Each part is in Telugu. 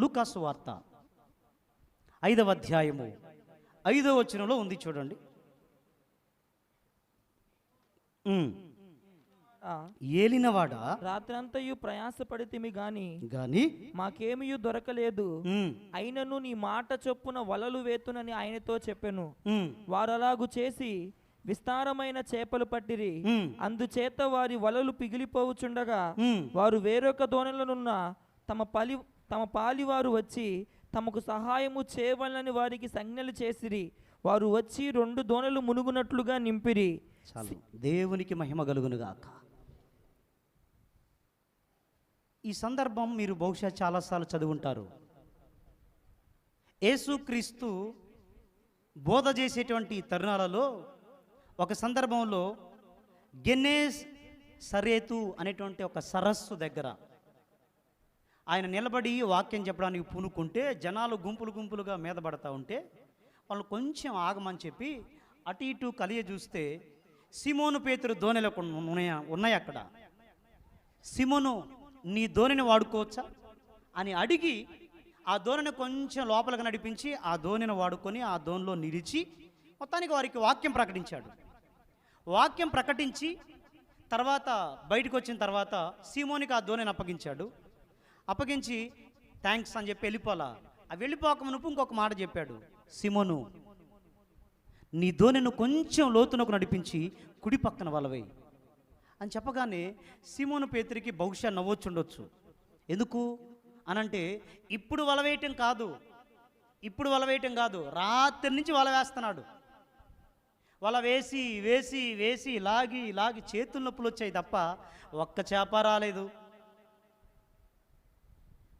లూకాసు వార్త ఐదవ అధ్యాయము. ఐదవ వచనంలో ఉంది చూడండి. ఏలినవాడా? రాత్రంతయు ప్రయాసపడితిమి గాని గాని మాకేమియు దొరకలేదు. అయినను నీ మాట చొప్పున వలలు వేతునని ఆయనతో చెప్పెను. వారు అలాగు చేసి విస్తారమైన చేపలు పట్టిరి. అందుచేత వారి వలలు పిగిలిపోవుచుండగా. వారు వేరొక దోణలనున్న తమ పలి తమ పాలివారు వచ్చి తమకు సహాయము చేయవలని వారికి సంజ్ఞలు చేసిరి. వారు వచ్చి రెండు దోణలు మునుగునట్లుగా నింపిరి. చాలు దేవునికి మహిమ కలుగునుగాక ఈ సందర్భం మీరు బహుశా చాలాసార్లు చదువుంటారు. యేసుక్రీస్తు బోధ చేసేటువంటి తరుణాలలో ఒక సందర్భంలో గెన్నేస్ సరేతు అనేటువంటి ఒక సరస్సు దగ్గర ఆయన నిలబడి వాక్యం చెప్పడానికి పూనుకుంటే జనాలు గుంపులు గుంపులుగా మీద పడతా ఉంటే వాళ్ళు కొంచెం ఆగమని చెప్పి అటు ఇటు కలియ చూస్తే సిమోను పేతురు దోణిలో ఉన్నాయా ఉన్నాయి అక్కడ? సిమోను నీ ధోనిని వాడుకోవచ్చా? అని అడిగి ఆ ధోనిని కొంచెం లోపలికి నడిపించి ఆ దోణిని వాడుకొని ఆ ధోనిలో నిలిచి మొత్తానికి వారికి వాక్యం ప్రకటించాడు. వాక్యం ప్రకటించి తర్వాత బయటకు వచ్చిన తర్వాత సీమోనికి ఆ ధోనిని అప్పగించాడు. అప్పగించి థ్యాంక్స్ అని చెప్పి వెళ్ళిపోలా ఆ వెళ్ళిపోక మునుపు ఇంకొక మాట చెప్పాడు. సిమోను నీ ధోనిను కొంచెం లోతునకు నడిపించి కుడి పక్కన వలవై అని చెప్పగానే సిమోను పేతురికి బహుశా నవ్వొచ్చుండొచ్చు ఎందుకు? అనంటే ఇప్పుడు వలవేయటం కాదు. ఇప్పుడు వలవేయటం కాదు. రాత్రి నుంచి వల వేస్తున్నాడు. వల వేసి వేసి వేసి లాగి లాగి చేతుల నొప్పులు వచ్చాయి తప్ప ఒక్క చేప రాలేదు.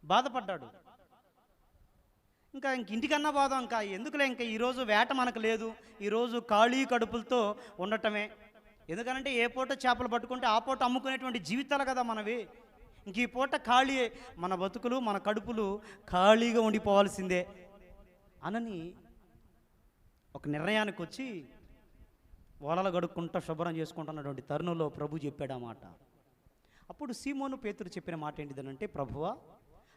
బాధపడ్డాడు. ఇంకా ఇంక ఇంటికన్నా పోదాం ఇంకా. ఎందుకులే ఇంకా ఈరోజు వేట మనకు లేదు. ఈరోజు ఖాళీ కడుపులతో ఉండటమే. ఎందుకనంటే ఏ పూట చేపలు పట్టుకుంటే ఆ పూట అమ్ముకునేటువంటి జీవితాలు కదా మనవి. ఇంక ఈ పూట ఖాళీ మన బతుకులు మన కడుపులు ఖాళీగా ఉండిపోవాల్సిందే అనని ఒక నిర్ణయానికి వచ్చి ఓలలు గడుక్కుంటా శుభ్రం చేసుకుంటున్నటువంటి తరుణంలో ప్రభు చెప్పాడు ఆ మాట. అప్పుడు సీమోను పేతురు చెప్పిన మాట ఏంటిదనంటే ప్రభువా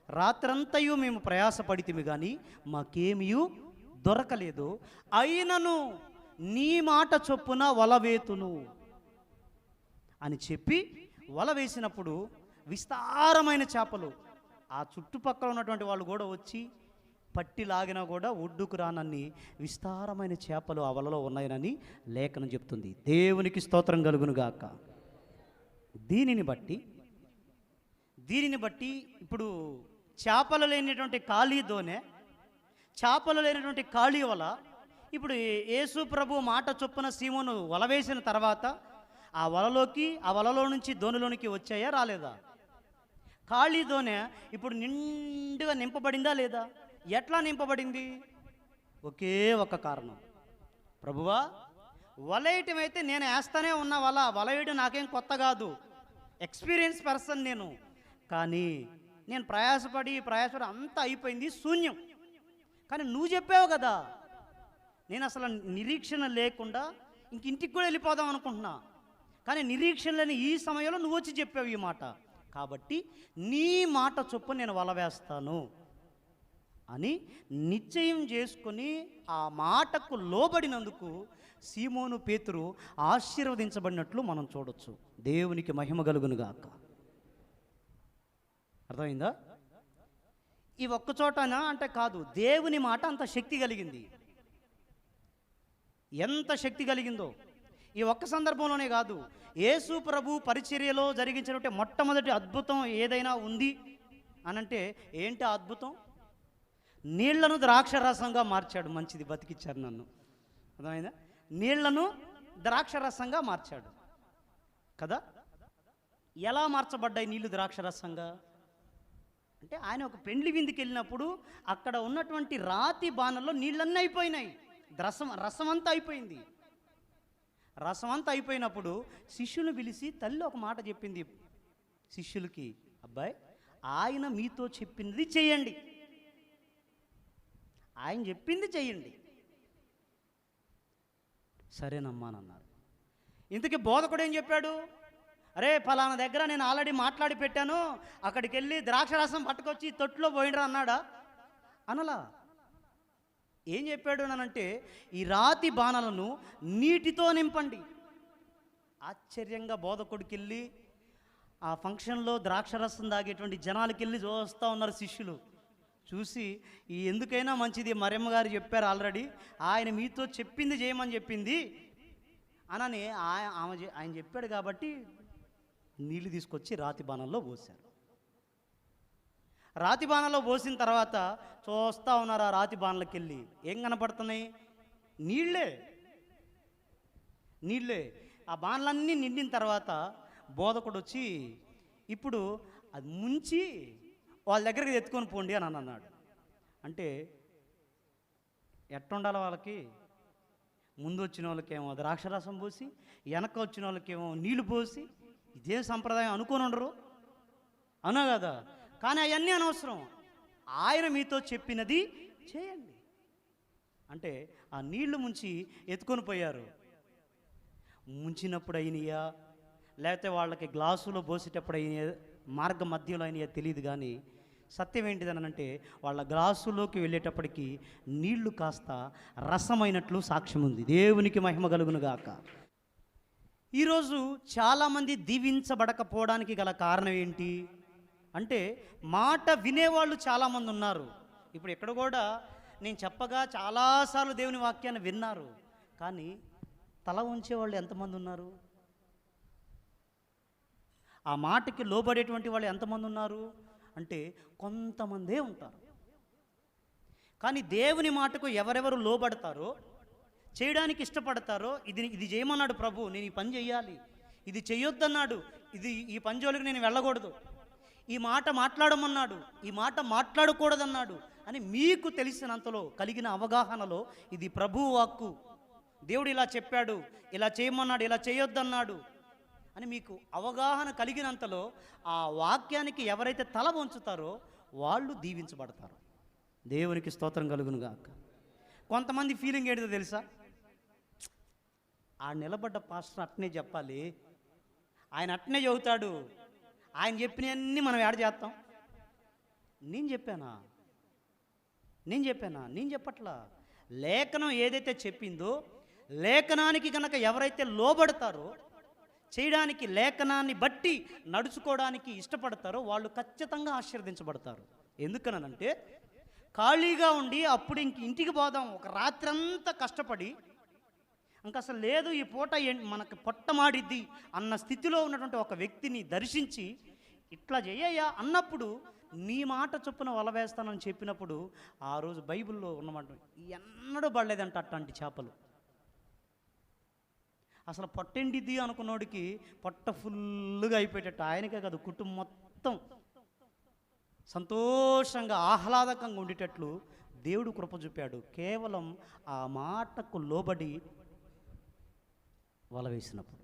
రాత్రంతయు మేము ప్రయాసపడితిమి కానీ మాకేమియు దొరకలేదు. అయినను నీ మాట చొప్పున వలవేతును. అని చెప్పి వల వేసినప్పుడు విస్తారమైన చేపలు. ఆ చుట్టుపక్కల ఉన్నటువంటి వాళ్ళు కూడా వచ్చి పట్టి లాగినా కూడా ఒడ్డుకు రానన్ని విస్తారమైన చేపలు ఆ వలలో ఉన్నాయనని లేఖనం చెప్తుంది. దేవునికి స్తోత్రం కలుగునుగాక దీనిని బట్టి దీనిని బట్టి ఇప్పుడు చేపలు లేనటువంటి ఖాళీ దోనె చేపలు లేనటువంటి ఖాళీ వల. ఇప్పుడు యేసు ప్రభు మాట చొప్పున సీమోను వల వేసిన తర్వాత ఆ వలలోకి ఆ వలలో నుంచి దోనిలోనికి వచ్చాయా రాలేదా? ఖాళీ దోనె ఇప్పుడు నిండుగా నింపబడిందా లేదా? ఎట్లా నింపబడింది? ఒకే ఒక కారణం. ప్రభువా వలయటం అయితే నేను వేస్తానే ఉన్నా వల వల వేయడం నాకేం కొత్త కాదు. ఎక్స్పీరియన్స్ పర్సన్ నేను. కానీ నేను ప్రయాసపడి ప్రయాసపడి అంతా అయిపోయింది శూన్యం. కానీ నువ్వు చెప్పావు కదా నేను అసలు నిరీక్షణ లేకుండా ఇంక ఇంటికి కూడా వెళ్ళిపోదాం అనుకుంటున్నా. కానీ నిరీక్షణ లేని ఈ సమయంలో నువ్వు వచ్చి చెప్పావు ఈ మాట. కాబట్టి నీ మాట చొప్పున నేను వల వేస్తాను అని నిశ్చయం చేసుకొని ఆ మాటకు లోబడినందుకు సీమోను పేతురు ఆశీర్వదించబడినట్లు మనం చూడొచ్చు. దేవునికి మహిమ కలుగునుగాక. అర్థమైందా? ఈ ఒక్క చోటనా అంటే కాదు దేవుని మాట అంత శక్తి కలిగింది. ఎంత శక్తి కలిగిందో. ఈ ఒక్క సందర్భంలోనే కాదు యేసు ప్రభు పరిచర్యలో జరిగించినటువంటి మొట్టమొదటి అద్భుతం ఏదైనా ఉంది అనంటే ఏంటి అద్భుతం? నీళ్ళను ద్రాక్షరసంగా మార్చాడు మంచిది బతికిచ్చారు నన్ను. అర్థమైందా? నీళ్ళను ద్రాక్షరసంగా మార్చాడు. కదా? ఎలా మార్చబడ్డాయి నీళ్ళు ద్రాక్షరసంగా? అంటే ఆయన ఒక పెండ్లి విందుకి వెళ్ళినప్పుడు అక్కడ ఉన్నటువంటి రాతి బాణల్లో నీళ్ళన్నీ అయిపోయినాయి. రసం రసం అంతా అయిపోయింది. రసం అంతా అయిపోయినప్పుడు శిష్యుని పిలిచి తల్లి ఒక మాట చెప్పింది శిష్యులకి అబ్బాయి ఆయన మీతో చెప్పింది చేయండి. ఆయన చెప్పింది చేయండి. సరేనమ్మా అన్నారు. ఇంతకీ బోధకుడు ఏం చెప్పాడు? అరే ఫలానా దగ్గర నేను ఆల్రెడీ మాట్లాడి పెట్టాను. అక్కడికి వెళ్ళి ద్రాక్షరసం పట్టుకొచ్చి తొట్టులో పోయినరా అన్నాడా? అనలా? ఏం చెప్పాడు అనంటే ఈ రాతి బాణలను నీటితో నింపండి. ఆశ్చర్యంగా బోధకుడికి వెళ్ళి ఆ ఫంక్షన్లో ద్రాక్షరసం తాగేటువంటి జనాలకి వెళ్ళి చూస్తూ ఉన్నారు శిష్యులు. చూసి ఈ ఎందుకైనా మంచిది మరెమ్మ గారు చెప్పారు ఆల్రెడీ. ఆయన మీతో చెప్పింది చేయమని చెప్పింది. అనని ఆమె ఆయన చెప్పాడు కాబట్టి నీళ్ళు తీసుకొచ్చి రాతి బాణంలో పోశారు. రాతి బాణంలో పోసిన తర్వాత చూస్తూ ఉన్నారు ఆ రాతి బాణలకి వెళ్ళి ఏం కనపడుతున్నాయి? నీళ్ళే నీళ్ళే ఆ బాణలన్నీ నిండిన తర్వాత బోధకుడు వచ్చి ఇప్పుడు అది ముంచి వాళ్ళ దగ్గరికి ఎత్తుకొని పోండి అని అన్నాడు. అంటే ఎట్టుండాలి వాళ్ళకి? ముందు వచ్చిన వాళ్ళకేమో ద్రాక్షరసం పోసి వెనక వచ్చిన వాళ్ళకేమో నీళ్ళు పోసి ఇదే సంప్రదాయం అనుకోని ఉండరు. అనా కదా? కానీ అవన్నీ అనవసరం. ఆయన మీతో చెప్పినది చేయండి. అంటే ఆ నీళ్ళు ముంచి ఎత్తుకొని పోయారు. ముంచినప్పుడు అయినాయా? లేకపోతే వాళ్ళకి గ్లాసులో పోసేటప్పుడు అయినాయా? మార్గ మధ్యలో అయినాయా తెలియదు కానీ సత్యం ఏంటిదనంటే వాళ్ళ గ్లాసులోకి వెళ్ళేటప్పటికి నీళ్ళు కాస్త రసమైనట్లు సాక్ష్యం ఉంది దేవునికి మహిమ కలుగునుగాక ఈరోజు చాలామంది దీవించబడకపోవడానికి గల కారణం ఏంటి? అంటే మాట వినేవాళ్ళు చాలామంది ఉన్నారు. ఇప్పుడు ఇక్కడ కూడా నేను చెప్పగా చాలాసార్లు దేవుని వాక్యాన్ని విన్నారు. కానీ తల ఉంచేవాళ్ళు ఎంతమంది ఉన్నారు? ఆ మాటకి లోబడేటువంటి వాళ్ళు ఎంతమంది ఉన్నారు? అంటే కొంతమందే ఉంటారు. కానీ దేవుని మాటకు ఎవరెవరు లోబడతారో చేయడానికి ఇష్టపడతారో ఇది ఇది చేయమన్నాడు ప్రభు నేను ఈ పని చేయాలి ఇది చేయొద్దన్నాడు ఇది ఈ పని జోలికి నేను వెళ్ళకూడదు. ఈ మాట మాట్లాడమన్నాడు ఈ మాట మాట్లాడకూడదన్నాడు అని మీకు తెలిసినంతలో కలిగిన అవగాహనలో ఇది ప్రభు వాక్కు. దేవుడు ఇలా చెప్పాడు ఇలా చేయమన్నాడు ఇలా చేయొద్దన్నాడు అని మీకు అవగాహన కలిగినంతలో ఆ వాక్యానికి ఎవరైతే తల వంచుతారో వాళ్ళు దీవించబడతారు. దేవునికి స్తోత్రం కలుగునుగాక కొంతమంది ఫీలింగ్ ఏంటిదో తెలుసా? ఆ నిలబడ్డ పాస్టర్ అట్నే చెప్పాలి. ఆయన అట్నే చెబుతాడు. ఆయన చెప్పినవన్నీ మనం యాడ్ చేస్తాం. నేను చెప్పానా? నేను చెప్పానా? నేను చెప్పట్లా. లేఖనం ఏదైతే చెప్పిందో లేఖనానికి కనుక ఎవరైతే లోబడతారో చేయడానికి లేఖనాన్ని బట్టి నడుచుకోవడానికి ఇష్టపడతారో వాళ్ళు ఖచ్చితంగా ఆశీర్వదించబడతారు. ఎందుకనంటే ఖాళీగా ఉండి అప్పుడు ఇంక ఇంటికి పోదాం ఒక రాత్రంతా కష్టపడి ఇంకా అసలు లేదు ఈ పూట ఏం- మనకి పొట్టమాడిద్ది అన్న స్థితిలో ఉన్నటువంటి ఒక వ్యక్తిని దర్శించి ఇట్లా చేయయ్యా అన్నప్పుడు నీ మాట చొప్పున వల వేస్తానని చెప్పినప్పుడు ఆ రోజు బైబిల్లో ఉన్నమాట ఎన్నడూ పడలేదంట అట్లాంటి చేపలు. అసలు పొట్టెండిద్ది అనుకున్నోడికి పొట్ట ఫుల్గా అయిపోయేటట్టు ఆయనకే కాదు కుటుంబం మొత్తం సంతోషంగా ఆహ్లాదకంగా ఉండేటట్లు దేవుడు కృప చూపాడు. కేవలం ఆ మాటకు లోబడి వల వేసినప్పుడు.